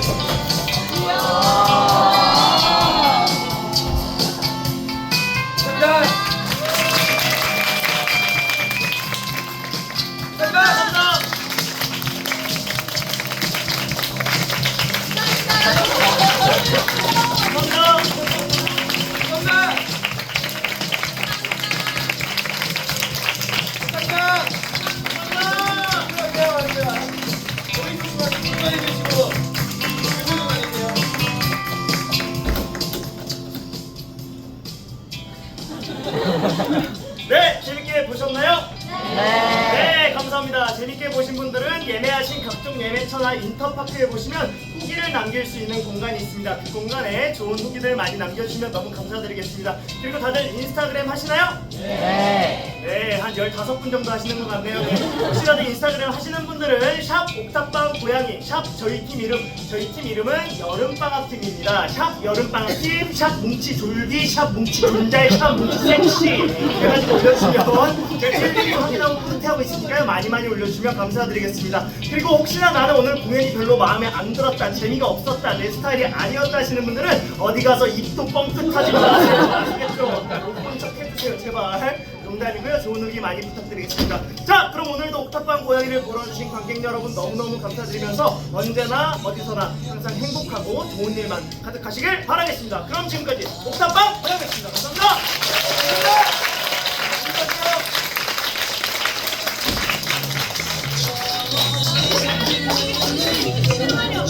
감사합니다. 네, 재밌게 보셨나요? 네. 감사합니다. 재밌게 보신 분들은 예매하신 각종 예매처나 인터파크에 보시면 후기를 남길 수 있는 공간이 있습니다. 그 공간에 좋은 후기들 많이 남겨주시면 너무 감사드리겠습니다. 그리고 다들 인스타그램 하시나요? 네, 한 15분 정도 하시는 것 같네요. 네. 혹시라도 인스타그램 하시는 분들은 샵 옥탑방 고양이, 샵 저희 팀 이름, 저희 팀 이름은 여름방학팀입니다. 샵 여름방학팀, 샵 뭉치 졸기, 샵 뭉치 존잘, 샵 뭉치 섹시 해가지고 올려주시면 제가 틀리고 확인하고 뿌듯해하고 있으니까요. 많이 많이 올려주시면 감사드리겠습니다. 그리고 혹시나 나는 오늘 공연이 별로 마음에 안 들었다, 재미가 없었다, 내 스타일이 아니었다 하시는 분들은 어디 가서 입도 뻥끗하지 마세요. 아시겠죠? 해주세요, 제발. 농담이고요. 좋은 의기 많이 부탁드리겠습니다. 자, 그럼 오늘도 옥탑방 고양이를 보러 주신 관객 여러분 너무너무 감사드리면서 언제나 어디서나 항상 행복하고 좋은 일만 가득하시길 바라겠습니다. 그럼 지금까지 옥탑방 고양이였습니다.